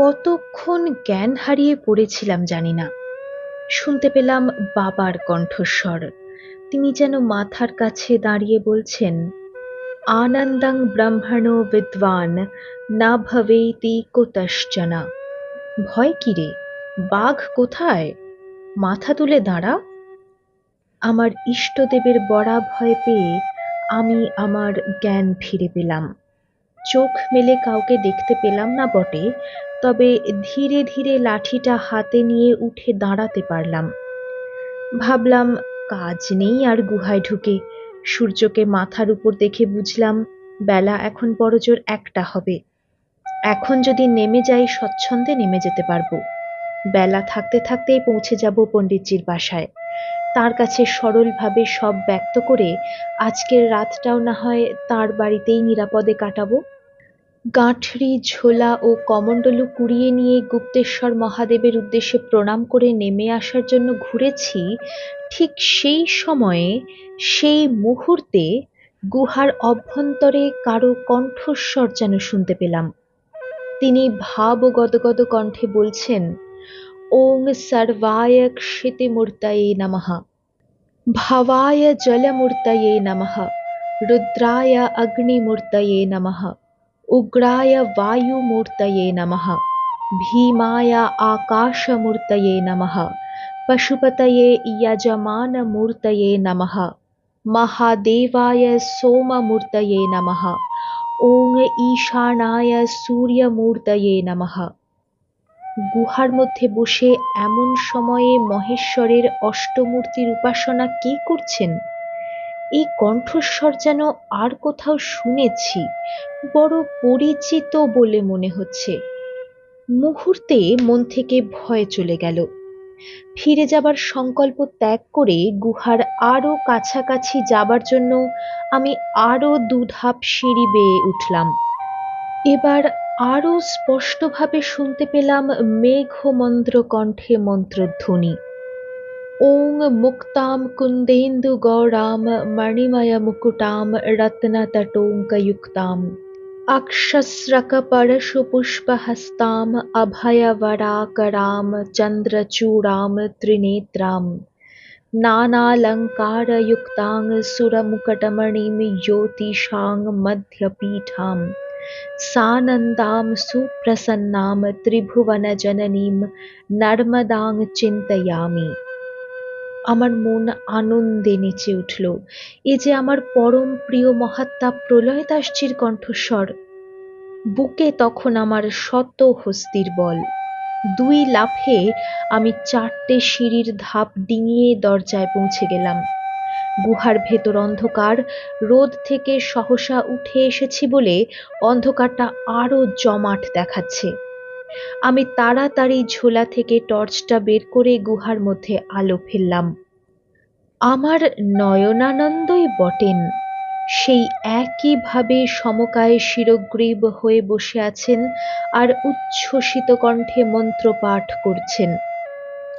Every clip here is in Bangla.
কতক্ষণ জ্ঞান হারিয়ে পড়েছিলাম জানি না। শুনতে পেলাম বাবার কণ্ঠস্বর। তিনি যেন মাথার কাছে দাঁড়িয়ে বলছেন, আনন্দং ব্রহ্মণ বিদ্বান, না ভবেতি কোতশ্চনা ভয় কিরে বাঘ কোথায়? মাথা তুলে দাঁড়া। আমার ইষ্টদেবের বড়া ভয় পেয়ে আমি আমার জ্ঞান ফিরে পেলাম। চোখ মেলে কাউকে দেখতে পেলাম না বটে তবে ধীরে ধীরে লাঠিটা হাতে নিয়ে উঠে দাঁড়াতে পারলাম। ভাবলাম, কাজ নেই আর গুহায় ঢুকে। সূর্যকে মাথার উপর দেখে বুঝলাম, বেলা এখন বড়জোর একটা হবে। এখন যদি নেমে যাই, স্বচ্ছন্দে নেমে যেতে পারব। বেলা থাকতে থাকতেই পৌঁছে যাব পণ্ডিতজির বাসায়। তার কাছে সরলভাবে সব ব্যক্ত করে, আজকের রাতটাও না হয় তার বাড়িতেই নিরাপদে কাটাবো। গাঁঠরি, ঝোলা ও কমণ্ডলু কুড়িয়ে নিয়ে গুপ্তেশ্বর মহাদেবের উদ্দেশ্যে প্রণাম করে নেমে আসার জন্য ঘুরেছি, ঠিক সেই সময়ে, সেই মুহূর্তে গুহার অভ্যন্তরে কারও কণ্ঠস্বর যেন শুনতে পেলাম। তিনি ভাব ও গদগদ কণ্ঠে বলছেন, ওং সর্বায় ক্ষিতিমূর্তয়ে নমঃ। ভাবায় জলমূর্তয়ে নমঃ। রুদ্রায় অগ্নিমূর্তয়ে নমঃ। উগ্রায় বায়ুমূর্তয়ে নমঃ ভীমায় আকাশমূর্তয়ে নমঃ পশুপতয়ে यजमानमूर्तये नमः महादेवाय सोममूर्तये नमः ওং ঈশানায় সূর্যমূর্তয়ে নমঃ গুহার মধ্যে বসে এমন সময়ে মহেশ্বরের অষ্টমূর্তির উপাসনা কে করছেন এই কণ্ঠস্বর যেন আর কোথাও শুনেছি, বড় পরিচিত বলে মনে হচ্ছে। মুহূর্তে মন থেকে ভয় চলে গেল। ফিরে যাবার সংকল্প ত্যাগ করে গুহার আরও কাছাকাছি যাবার জন্য আমি আরও দুধাপ সিঁড়ি বেয়ে উঠলাম। এবার আরও স্পষ্টভাবে শুনতে পেলাম মেঘমন্দ্র কণ্ঠে মন্ত্রধ্বনি। ॐ मुक्तां कुन्देन्दुगौरां मणिमयमुकुटां रत्नतटोङ्कयुक्ताम् अक्षस्रकपरशुपुष्पहस्ताम् अभयवराकरां चन्द्रचूडां त्रिनेत्रां नानालङ्कारयुक्तां सुरमुकटमणिं ज्योतिषां मध्यपीठां सानन्दां सुप्रसन्नां त्रिभुवनजननीं नर्मदां चिन्तयामि আমার মন আনন্দে নেচে উঠল। এ যে আমার পরম প্রিয় মহাত্মা প্রলয় দাসজির কণ্ঠস্বর, বুকে তখন আমার শত হস্তির বল। দুই লাফে আমি চারটে সিঁড়ির ধাপ ডিঙিয়ে দরজায় পৌঁছে গেলাম। গুহার ভেতর অন্ধকার, রোদ থেকে সহসা উঠে এসেছি বলে অন্ধকারটা আরও জমাট দেখাচ্ছে। আমি তাড়াতাড়ি ঝোলা থেকে টর্চটা বের করে গুহার মধ্যে আলো ফেললাম আমার নয়নানন্দই বটেন সেই একইভাবে সমকায়ে শিরগ্রীব হয়ে বসে আছেন আর উচ্ছ্বসিত কণ্ঠে মন্ত্র পাঠ করছেন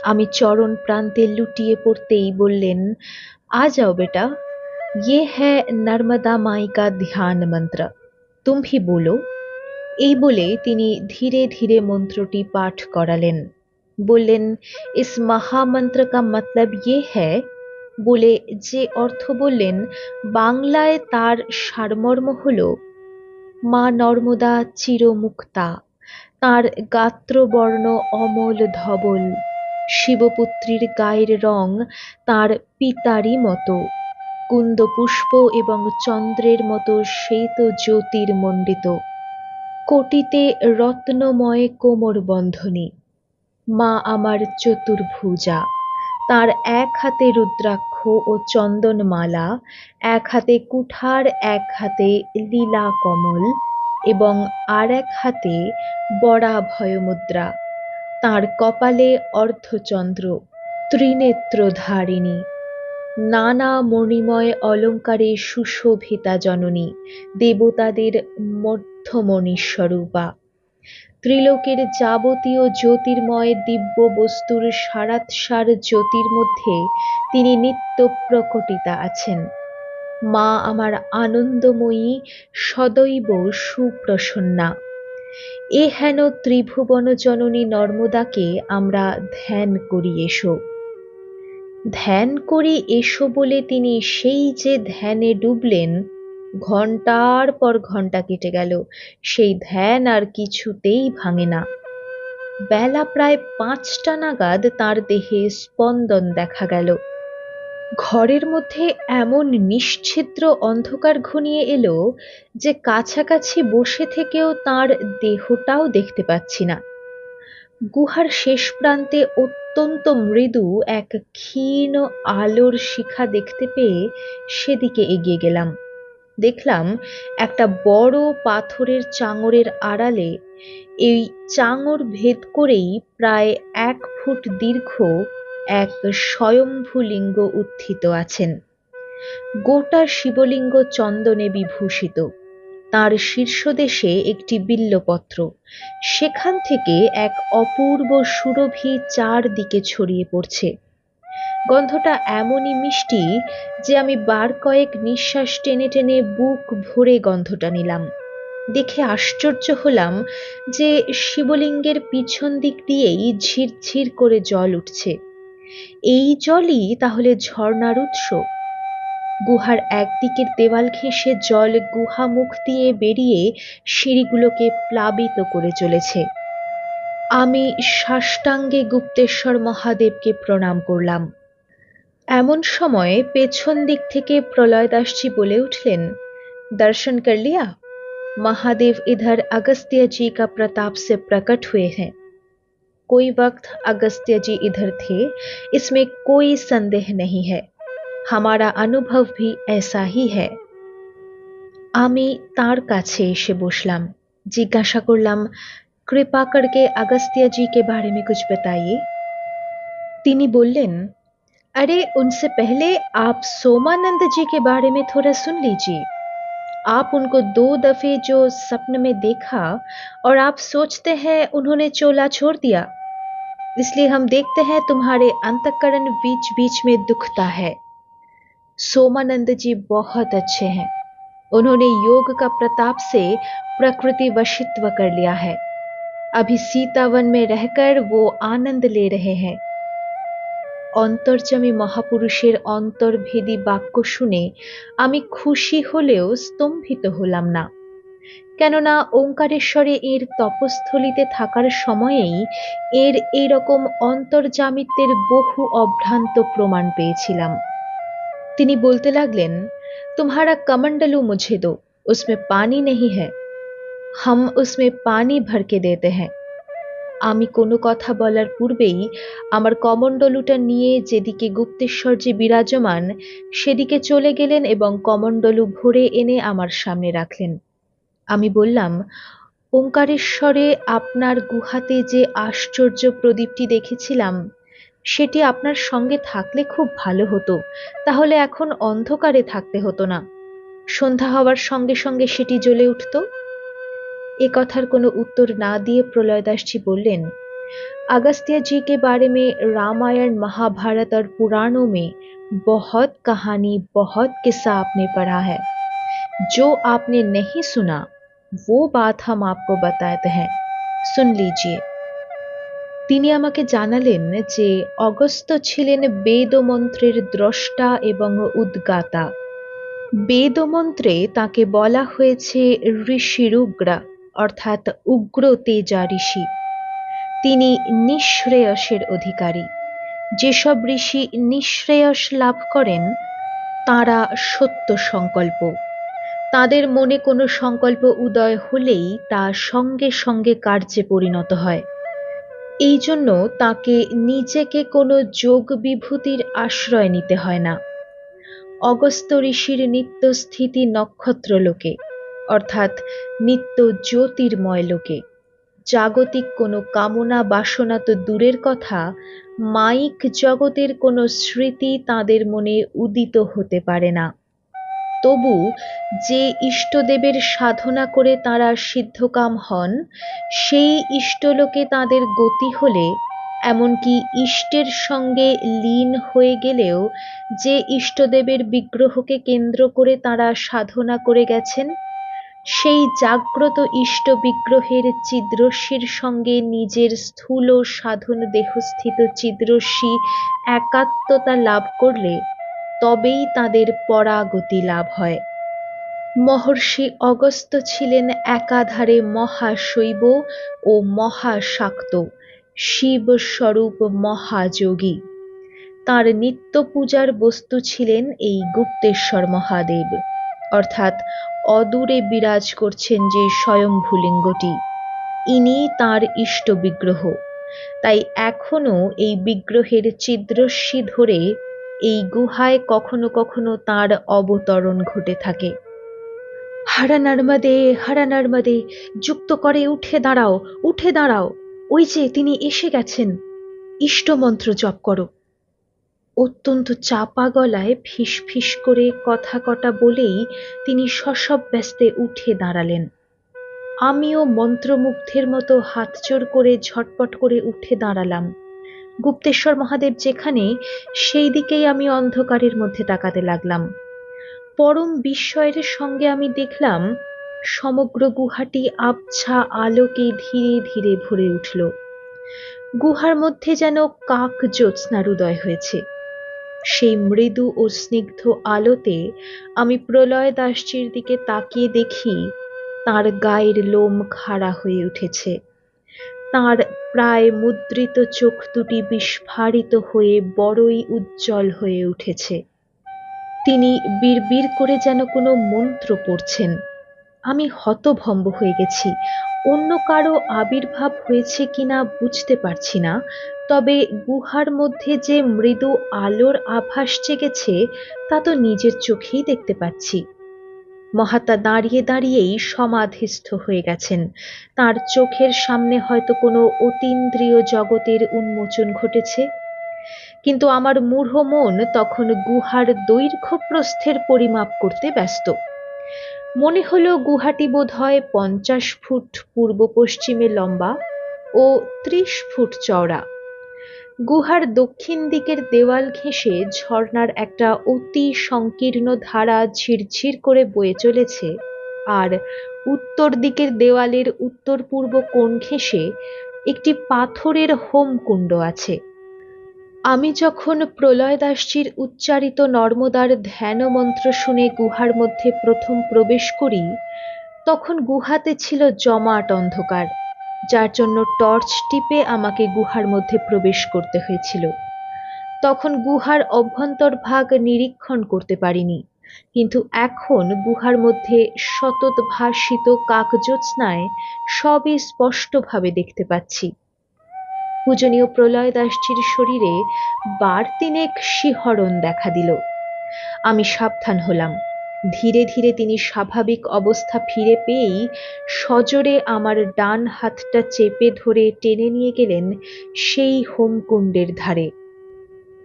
আমি চরণ প্রান্তে লুটিয়ে পড়তেই বললেন আ যাও বেটা ये है নর্মদা माई का ध्यान मंत्र तुम भी बोलो এই বলে তিনি ধীরে ধীরে মন্ত্রটি পাঠ করালেন। বললেন, ইস মহামন্ত্র কা মতলব ইয়ে হ্যায় বলে যে অর্থ বললেন, বাংলায় তার সারমর্ম হল, মা নর্মদা চিরমুক্তা, তাঁর গাত্রবর্ণ অমল ধবল, শিবপুত্রীর গায়ের রং তাঁর পিতারই মতো, কুন্দপুষ্প এবং চন্দ্রের মতো শ্বেত জ্যোতির্মণ্ডিত। কোটিতে রত্নময় কোমর বন্ধনী। মা আমার চতুর্ভুজা, তার এক হাতে রুদ্রাক্ষ ও চন্দনমালা, এক হাতে কুঠার, এক হাতে লীলা কমল এবং আর এক হাতে বড়া ভয়মুদ্রা তাঁর কপালে অর্ধচন্দ্র, ত্রিনেত্রধারিণী। নানা মণিময় অলঙ্কারে সুশোভিতা জননী, দেবতাদের মধ্যমণি স্বরূপা। ত্রিলোকের যাবতীয় জ্যোতির্ময় দিব্য বস্তুর সারাৎসার জ্যোতির মধ্যে তিনি নিত্য প্রকটিতা আছেন। মা আমার আনন্দময়ী, সদৈব সুপ্রসন্না। এ হেন ত্রিভুবন জননী নর্মদাকে আমরা ধ্যান করি এসো। ধ্যান করে এসো বলে তিনি সেই যে ধ্যানে ডুবলেন ঘণ্টার পর ঘণ্টা কেটে গেল। সেই ধ্যান আর কিছুতেই ভাঙে না। বেলা প্রায় পাঁচটা নাগাদ তার দেহে স্পন্দন দেখা গেল। ঘরের মধ্যে এমন নিশ্ছিদ্র অন্ধকার ঘনিয়ে এলো যে কাছাকাছি বসে থেকেও তার দেহটাও দেখতে পাচ্ছি না। গুহার শেষ প্রান্তে অত্যন্ত মৃদু এক ক্ষীণ আলোর শিখা দেখতে পেয়ে সেদিকে এগিয়ে গেলাম। দেখলাম একটা বড় পাথরের চাঙরের আড়ালে এই চাঙর ভেদ করেই প্রায় এক ফুট দীর্ঘ এক স্বয়ম্ভু লিঙ্গ উত্থিত আছেন। গোটা শিবলিঙ্গ চন্দনে বিভূষিত। তার শীর্ষদেশে একটি বিল্লপত্র। সেখান থেকে এক অপূর্ব সুরভি চারদিকে ছড়িয়ে পড়ছে। গন্ধটা এমনই মিষ্টি যে আমি বার কয়েক নিঃশ্বাস টেনে টেনে বুক ভরে গন্ধটা নিলাম। দেখে আশ্চর্য হলাম যে শিবলিঙ্গের পিছন দিক দিয়েই ঝিরঝির করে জল উঠছে। এই জলই তাহলে ঝর্ণার উৎস। গুহার একদিকের দেওয়াল ঘেঁষে জল গুহা মুখ দিয়ে বেরিয়ে সিঁড়িগুলোকে প্লাবিত করে চলেছে আমি সাষ্টাঙ্গে গুপ্তেশ্বর মহাদেবকে প্রণাম করলাম এমন সময় পেছন দিক থেকে প্রলয় দাসজি বলে উঠলেন দর্শন কর লিয়া महादेव इधर अगस्त्य जी का प्रताप से प्रकट हुए हैं कोई वक्त अगस्त्य जी इधर थे इसमें कोई संदेह नहीं है हमारा अनुभव भी ऐसा ही है আমি তার কাছে এসে বসলাম জিজ্ঞাসা করলাম কৃপা করকে अगस्त्य जी के बारे में कुछ बताइए তিনি বললেন अरे उनसे पहले आप सोमानंद जी के बारे में थोड़ा सुन लीजिए आप उनको दो दफे जो सपन में देखा और आप सोचते हैं उन्होंने चोला छोड़ दिया इसलिए हम देखते हैं तुम्हारे अंतकरण बीच बीच में दुखता है सोमानंद जी बहुत अच्छे हैं उन्होंने योग का प्रताप से प्रकृति वशित्व कर लिया है अभी सीतावन में रहकर वो आनंद ले रहे हैं অন্তর্যামী মহাপুরুষের অন্তর্ভেদী বাক্য শুনে আমি খুশি হলেও স্তম্ভিত হলাম না কেননা ওঙ্কারেশ্বরে এর তপস্থলিতে থাকার সময়েই এর এইরকম অন্তর্জামিত্বের বহু অভ্রান্ত প্রমাণ পেয়েছিলাম তিনি বলতে লাগলেন तुम्हारा कमंडलू मुझे दो उसमें पानी नहीं है हम उसमें पानी भर के देते हैं আমি কোনো কথা বলার পূর্বেই আমার কমণ্ডলুটা নিয়ে যেদিকে গুপ্তেশ্বর যে বিরাজমান সেদিকে চলে গেলেন এবং কমণ্ডলু ভরে এনে আমার সামনে রাখলেন আমি বললাম ওঙ্কারেশ্বরে আপনার গুহাতে যে আশ্চর্য প্রদীপটি দেখেছিলাম সেটি আপনার সঙ্গে থাকলে খুব ভালো হতো তাহলে এখন অন্ধকারে থাকতে হতো না সন্ধ্যা হওয়ার সঙ্গে সঙ্গে সেটি জ্বলে উঠত এ কথার কোনো উত্তর না দিয়ে প্রলয় দাসজি বললেন अगस्त्य जी के बारे में रामायण महाभारत और पुराणों में बहुत कहानी बहुत किस्सा आपने पढ़ा है जो आपने नहीं सुना वो बात हम आपको बताते हैं सुन लीजिए তিনি আমাকে জানালেন যে অগস্ত্য ছিলেন বেদমন্ত্রের দ্রষ্টা এবং উদ্গাতা। বেদমন্ত্রে তাকে বলা হয়েছে ঋষিরুগ্রা, অর্থাৎ উগ্র তেজা ঋষি। তিনি নিঃশ্রেয়সের অধিকারী। যেসব ঋষি নিঃশ্রেয়স লাভ করেন, তারা সত্য সংকল্প। তাদের মনে কোনো সংকল্প উদয় হলেই তা সঙ্গে সঙ্গে কার্যে পরিণত হয়। এই জন্য তাকে নিজেকে কোনো যোগ বিভূতির আশ্রয় নিতে হয় না। অগস্ত্য ঋষির নিত্য স্থিতি নক্ষত্র লোকে, অর্থাৎ নিত্য জ্যোতির্ময় লোকে। জাগতিক কোনো কামনা বাসনা তো দূরের কথা, মাইক জগতের কোনো স্মৃতি তাদের মনে উদিত হতে পারে না। তবু যে ইষ্টদেবের সাধনা করে তারা সিদ্ধকাম হন, সেই ইষ্টলোকে তাদের গতি হলে, এমনকি ইষ্টের সঙ্গে লীন হয়ে গেলেও যে ইষ্টদেবের বিগ্রহকে কেন্দ্র করে তারা সাধনা করে গেছেন, সেই জাগ্রত ইষ্ট বিগ্রহের চিদ্রস্যির সঙ্গে নিজের স্থূল সাধন দেহস্থিত চিদ্রস্যি একাত্মতা লাভ করলে তবেই তাদের পরাগতি লাভ হয়। মহর্ষি অগস্ত্য ছিলেন একাধারে মহাশৈব ও মহাশাক্ত, শিবস্বরূপ মহাযোগী। তার নিত্য পূজার বস্তু ছিলেন এই গুপ্তেশ্বর মহাদেব। অর্থাৎ অদূরে বিরাজ করছেন যে স্বয়ংভূলিঙ্গটি ইনি তার ইষ্ট বিগ্রহ তাই এখনও এই বিগ্রহের চিদ্রস্যি ধরে এই গুহায় কখনো কখনো তার অবতরণ ঘটে থাকে। হারা নর্মদে হারা নর্মদে, যুক্ত করে উঠে দাঁড়াও উঠে দাঁড়াও। ওই যে তিনি এসে গেছেন। ইষ্টমন্ত্র জপ করো। অত্যন্ত চাপা গলায় ফিস ফিস করে কথা কটা বলেই তিনি সসব ব্যস্তে উঠে দাঁড়ালেন। আমিও মন্ত্রমুগ্ধের মতো হাতজোড় করে ঝটপট করে উঠে দাঁড়ালাম। গুপ্তেশ্বর মহাদেব যেখানে সেই দিকেই আমি অন্ধকারের মধ্যে তাকাতে লাগলাম। পরম বিস্ময়ের সঙ্গে আমি দেখলাম, সমগ্র গুহাটি আবছা আলোকে ধীরে ধীরে ভরে উঠল। গুহার মধ্যে যেন কাক জ্যোৎস্নার উদয় হয়েছে। সেই মৃদু ও স্নিগ্ধ আলোতে আমি প্রলয় দাসজির দিকে তাকিয়ে দেখি, তার গায়ের লোম খাড়া হয়ে উঠেছে। তার প্রায় মুদ্রিত চোখ দুটি বিস্ফারিত হয়ে বড়ই উজ্জ্বল হয়ে উঠেছে। তিনি বিড়বিড় করে যেন কোনো মন্ত্র পড়ছেন। আমি হতভম্ব হয়ে গেছি। অন্য কারও আবির্ভাব হয়েছে কিনা বুঝতে পারছি না, তবে গুহার মধ্যে যে মৃদু আলোর আভাস জেগেছে, তা তো নিজের চোখেই দেখতে পাচ্ছি। মহাত্মা দাঁড়িয়ে দাঁড়িয়েই সমাধিস্থ হয়ে গেছেন। তার চোখের সামনে হয়তো কোনো অতীন্দ্রিয় জগতের উন্মোচন ঘটেছে, কিন্তু আমার মূঢ় মন তখন গুহার দৈর্ঘ্য প্রস্থের পরিমাপ করতে ব্যস্ত। মনে হলো গুহাটি বোধ হয় পঞ্চাশ ফুট পূর্ব পশ্চিমে লম্বা ও ত্রিশ ফুট চওড়া। গুহার দক্ষিণ দিকের দেওয়াল ঘেঁষে ঝর্ণার একটা অতি সংকীর্ণ ধারা ঝিরঝির করে বয়ে চলেছে, আর উত্তর দিকের দেওয়ালের উত্তর পূর্ব কোণ ঘেঁষে একটি পাথরের হোমকুণ্ড আছে। আমি যখন প্রলয় দাসজির উচ্চারিত নর্মদার ধ্যান মন্ত্র শুনে গুহার মধ্যে প্রথম প্রবেশ করি, তখন গুহাতে ছিল জমাট অন্ধকার। যার জন্য টর্চ টিপে আমাকে গুহার মধ্যে প্রবেশ করতে হয়েছিল। তখন গুহার অভ্যন্তর ভাগ নিরীক্ষণ করতে পারিনি, কিন্তু এখন গুহার মধ্যে সতত ভাসিত কাকজ্যোৎস্নায় সবই স্পষ্টভাবে দেখতে পাচ্ছি। পূজনীয় প্রলয় দাসজির শরীরে বার তিনেক শিহরণ দেখা দিল। আমি সাবধান হলাম। ধীরে ধীরে তিনি স্বাভাবিক অবস্থা ফিরে পেয়েই সজোরে আমার ডান হাতটা চেপে ধরে টেনে নিয়ে গেলেন সেই হোমকুণ্ডের ধারে।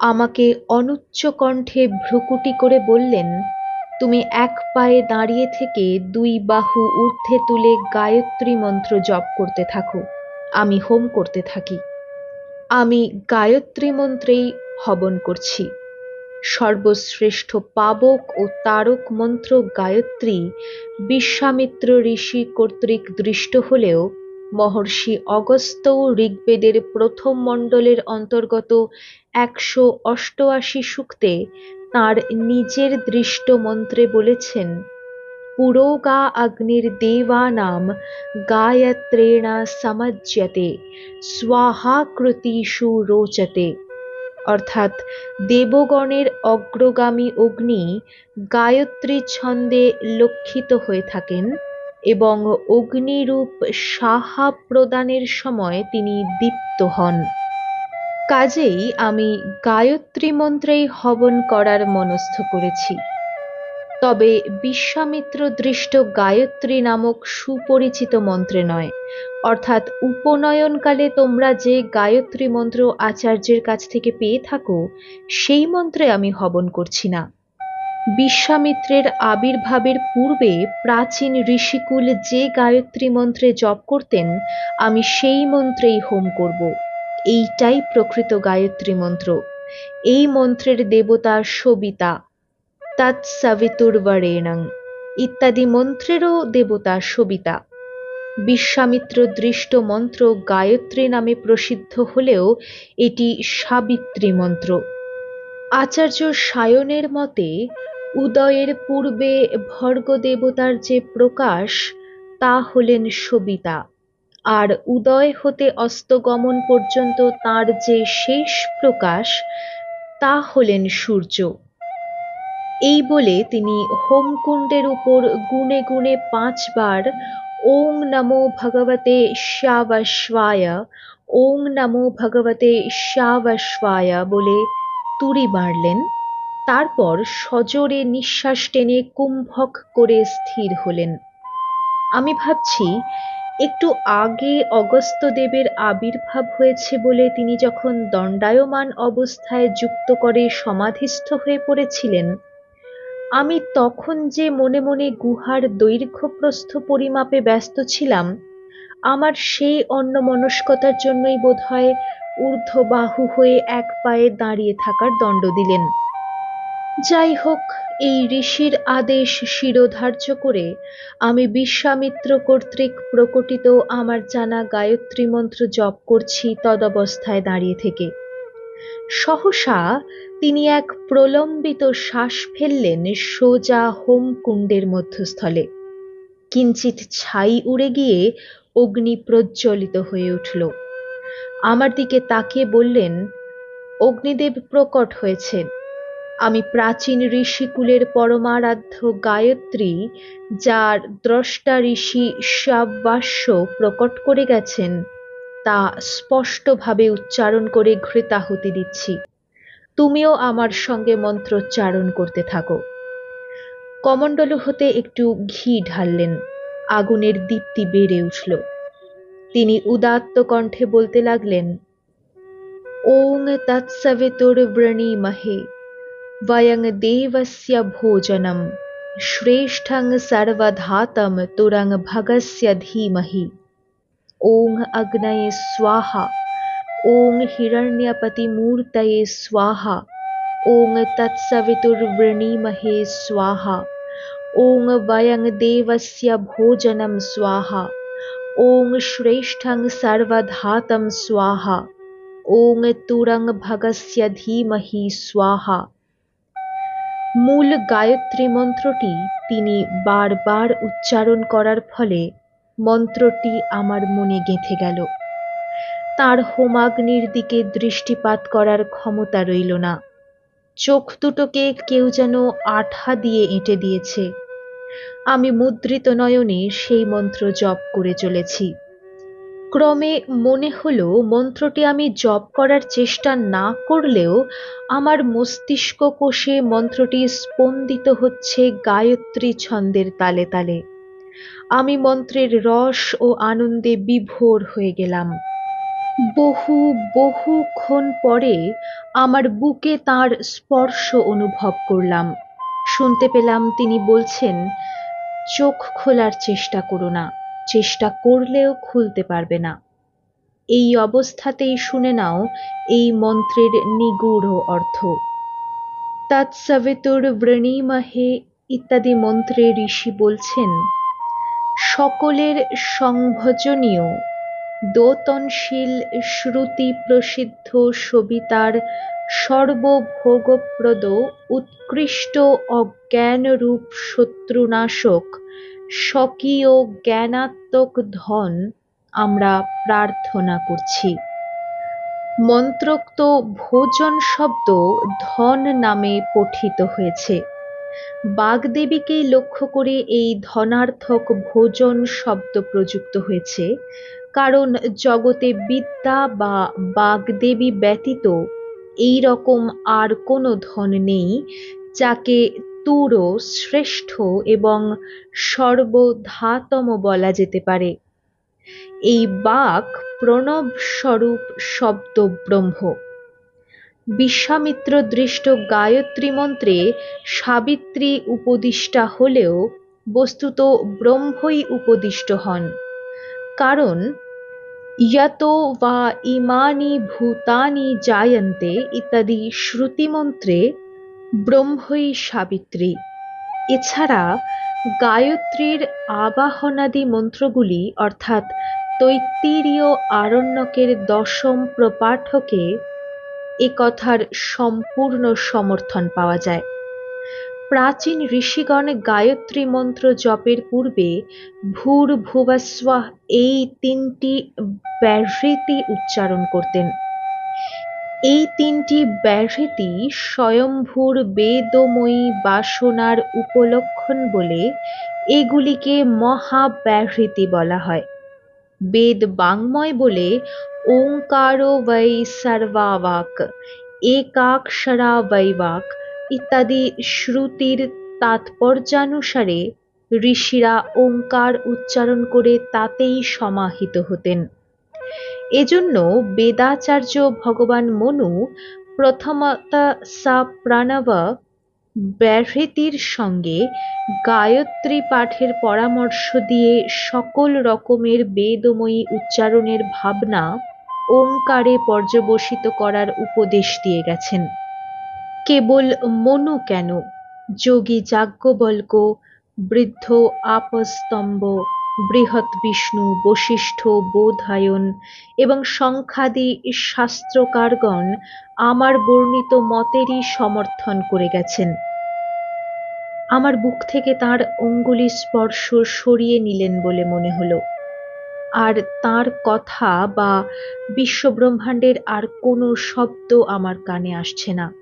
আমাকে অনুচ্চ কণ্ঠে ভ্রুকুটি করে বললেন, তুমি এক পায়ে দাঁড়িয়ে থেকে দুই বাহু ঊর্ধ্বে তুলে গায়ত্রী মন্ত্র জপ করতে থাকো। আমি হোম করতে থাকি। আমি গায়ত্রী মন্ত্রেই হবন করছি। সর্বশ্রেষ্ঠ পাবক ও তারক মন্ত্র গায়ত্রী বিশ্বামিত্র ঋষি কর্তৃক দৃষ্ট হলেও মহর্ষি অগস্ত্য ঋগ্বেদের প্রথম মণ্ডলের অন্তর্গত একশো অষ্টআশি সূক্তে তাঁর নিজের দৃষ্ট মন্ত্রে বলেছেন, পুরোগা অগ্নির্দেবানাম গায়ত্রেণা সমজ্যতে স্বাহাকৃতিষু রোচতে। অর্থাৎ দেবগণের অগ্রগামী অগ্নি গায়ত্রী ছন্দে লক্ষিত হয়ে থাকেন এবং অগ্নিরূপ সাহা প্রদানের সময় তিনি দীপ্ত হন। কাজেই আমি গায়ত্রী মন্ত্রেই হবন করার মনস্থ করেছি। তবে বিশ্বামিত্র দৃষ্ট গায়ত্রী নামক সুপরিচিত মন্ত্রে নয়। অর্থাৎ উপনয়নকালে তোমরা যে গায়ত্রী মন্ত্র আচার্যের কাছ থেকে পেয়ে থাকো, সেই মন্ত্রে আমি হবন করছি না। বিশ্বামিত্রের আবির্ভাবের পূর্বে প্রাচীন ঋষিকুল যে গায়ত্রী মন্ত্রে জপ করতেন, আমি সেই মন্ত্রেই হোম করব। এইটাই প্রকৃত গায়ত্রী মন্ত্র। এই মন্ত্রের দেবতা সবিতা। তৎসবিতুর্বরেণং ইত্যাদি মন্ত্রেরও দেবতা সবিতা। বিশ্বামিত্র দৃষ্ট মন্ত্র গায়ত্রী নামে প্রসিদ্ধ হলেও এটি সাবিত্রী মন্ত্র। আচার্য সায়নের মতে, উদয়ের পূর্বে ভর্গ দেবতার যে প্রকাশ, তা হলেন সবিতা। আর উদয় হতে অস্তগমন পর্যন্ত তার যে শেষ প্রকাশ, তা হলেন সূর্য। এই বলে তিনি হোমকুণ্ডের উপর গুনে গুনে পাঁচবার ওং নমো ভগবতে শ্যাবশ্বায় ওং নমো ভগবতে শ্যাবশ্বায় বলে তুড়ি মারলেন। তারপর সজোরে নিঃশ্বাস টেনে কুম্ভক করে স্থির হলেন। আমি ভাবছি, একটু আগে অগস্ত দেবের আবির্ভাব হয়েছে বলে তিনি যখন দণ্ডায়মান অবস্থায় যুক্ত করে সমাধিস্থ হয়ে পড়েছিলেন আমি তখন যে মনে মনে গুহার দৈর্ঘ্য প্রস্থ পরিমাপে ব্যস্ত ছিলাম, আমার সেই অন্যমনস্কতার জন্যই বোধহয় ঊর্ধ্ববাহু হয়ে এক পায়ে দাঁড়িয়ে থাকার দণ্ড দিলেন। যাই হোক, এই ঋষির আদেশ শিরোধার্য করে আমি বিশ্বামিত্র কর্তৃক প্রকটিত আমার জানা গায়ত্রী মন্ত্র জপ করছি তদবস্থায় দাঁড়িয়ে থেকে। সহসা তিনি এক প্রলম্বিত শ্বাস ফেললেন সোজা হোমকুণ্ডের মধ্যস্থলে। কিঞ্চিত ছাই উড়ে গিয়ে অগ্নি প্রজ্বলিত হয়ে উঠল। আমার দিকে তাকিয়ে বললেন, অগ্নিদেব প্রকট হয়েছেন। আমি প্রাচীন ঋষিকুলের পরমারাধ্য গায়ত্রী, যার দ্রষ্টা ঋষি শাব্বাস্য প্রকট করে গেছেন। তা স্পষ্টভাবে উচ্চারণ করে ঘৃতাহুতি দিচ্ছি। তুমিও আমার সঙ্গে মন্ত্রোচ্চারণ করতে থাকো। কমণ্ডলু হতে একটু ঘি ঢাললেন, আগুনের দীপ্তি বেড়ে উঠল। তিনি উদাত্ত কণ্ঠে বলতে লাগলেন, ওং তৎসবিতুর্ব্রণীমহে বয়ং দেবস্য ভোজনম, শ্রেষ্ঠং সর্বধাতম তুরং ভগস্য ধীমহি। ॐ अग्नये स्वाहा ॐ हिरण्यपतिमूर्तये स्वाहा ॐ तत्सवितुर्वृणीमहे स्वाहा ॐ वयं देवस्य भोजनं स्वाहा ॐ श्रेष्ठं सर्वधातं स्वाहा ॐ तुरं भगस्य धीमहि स्वाहा মূল গায়ত্রী মন্ত্রটি তিনি বারবার উচ্চারণ করার ফলে মন্ত্রটি আমার মনে গেঁথে গেল। তার হোমাগ্নির দিকে দৃষ্টিপাত করার ক্ষমতা রইল না। চোখ দুটোকে কেউ যেন আঠা দিয়ে এঁটে দিয়েছে। আমি মুদ্রিত নয়নে সেই মন্ত্র জপ করে চলেছি। ক্রমে মনে হলো মন্ত্রটি আমি জপ করার চেষ্টা না করলেও আমার মস্তিষ্ক কোষে মন্ত্রটি স্পন্দিত হচ্ছে গায়ত্রী ছন্দের তালে তালে। আমি মন্ত্রের রস ও আনন্দে বিভোর হয়ে গেলাম। বহু বহুক্ষণ পরে আমার বুকে তার স্পর্শ অনুভব করলাম। শুনতে পেলাম তিনি বলছেন, চোখ খোলার চেষ্টা করো না, চেষ্টা করলেও খুলতে পারবে না। এই অবস্থাতেই শুনে নাও এই মন্ত্রের নিগূঢ় অর্থ। তৎসবিতুর বৃণীমহে ইত্যাদি মন্ত্রে ঋষি বলছেন সকলের সংভজনীয়। দোতনশীল শ্রুতি প্রসিদ্ধ সবিতার সর্বভোগপ্রদ উৎকৃষ্ট অজ্ঞানরূপ শত্রুনাশক স্বকীয় জ্ঞানাত্মক ধন আমরা প্রার্থনা করছি। মন্ত্রোক্ত ভোজন শব্দ ধন নামে পঠিত হয়েছে। বাগদেবীকেই লক্ষ্য করে এই ধনার্থক ভোজন শব্দ প্রযুক্ত হয়েছে, কারণ জগতে বিদ্যা বা বাগদেবী ব্যতীত এই রকম আর কোনো ধন নেই, যাকে তুর শ্রেষ্ঠ এবং সর্বধাতম বলা যেতে পারে। এই বাক প্রণব স্বরূপ শব্দ ব্রহ্ম বিশ্বামিত্র দৃষ্ট গায়ত্রী মন্ত্রে সাবিত্রী উপদিষ্টা হলেও বস্তুত ব্রহ্মই উপদিষ্ট হন। কারণ, ইয়ত বা ইমানি ভূতানি জায়ন্তে ইত্যাদি শ্রুতিমন্ত্রে ব্রহ্মই সাবিত্রী। এছাড়া গায়ত্রীর আবাহনাদি মন্ত্রগুলি অর্থাৎ তৈত্তিরীয় আরণ্যকের দশম প্রপাঠকে এ কথার সম্পূর্ণ সমর্থন পাওয়া যায়। প্রাচীন ঋষিগণ গায়ত্রী মন্ত্র জপের পূর্বে ভূর ভুবস্বাহ এই তিনটি ব্যাহৃতি উচ্চারণ করতেন। এই তিনটি ব্যাহৃতি স্বয়ংভূর বেদময়ী বাসনার উপলক্ষণ বলে এগুলিকে মহাব্যাহৃতি বলা হয়। বেদ বাংময় বলে, ওঙ্কার বৈ সর্বাবাক একাক্ষরা বৈবাক ইত্যাদি শ্রুতির তাৎপর্যানুসারে ঋষিরা ওঙ্কার উচ্চারণ করে তাতেই সমাহিত হতেন। এজন্য বেদাচার্য ভগবান মনু প্রথমতা সা প্রাণব ব্যাহৃতির সঙ্গে গায়ত্রী পাঠের পরামর্শ দিয়ে সকল রকমের বেদময়ী উচ্চারণের ভাবনা ওঙ্কারে পর্যবসিত করার উপদেশ দিয়ে গেছেন। কেবল মনু কেন? যোগী যাজ্ঞবল্ক, বৃদ্ধ আপস্তম্ভ বৃহৎ বিষ্ণু, বশিষ্ঠ, বোধায়ন এবং সংখ্যাদি শাস্ত্রকারগণ আমার বর্ণিত মতেরই সমর্থন করে গেছেন। আমার বুক থেকে তার অঙ্গুলি স্পর্শ সরিয়ে নিলেন বলে মনে হলো। আর তার কথা বা বিশ্বব্রহ্মাণ্ডের আর কোনো শব্দ আমার কানে আসছে না।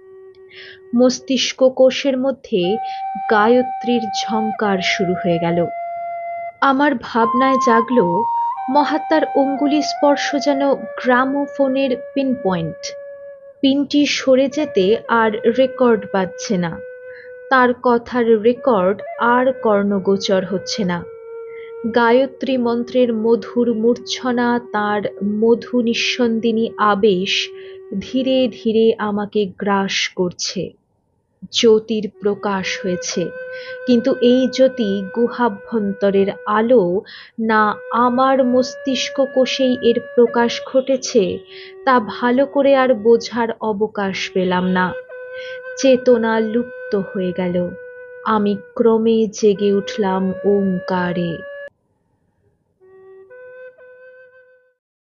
মস্তিষ্ক কোষের মধ্যে গায়ত্রীর ঝঙ্কার শুরু হয়ে গেল। আমার ভাবনায় জাগল, মহাত্মার অঙ্গুলি স্পর্শ যেন গ্রামোফোনের পিন পয়েন্ট পিনটি সরে যেতে আর রেকর্ড বাজছে না। তার কথার রেকর্ড আর কর্ণগোচর হচ্ছে না। গায়ত্রী মন্ত্রের মধুর মূর্ছনা, তার মধু নিঃসন্দিনী আবেশ ধীরে ধীরে আমাকে গ্রাস করছে। জ্যোতির প্রকাশ হয়েছে। কিন্তু এই জ্যোতি গুহাভ্যন্তরের আলো না আমার মস্তিষ্ক কোষেই এর প্রকাশ ঘটেছে, তা ভালো করে আর বোঝার অবকাশ পেলাম না। চেতনা লুপ্ত হয়ে গেল। আমি ক্রমে জেগে উঠলাম ওঙ্কারে।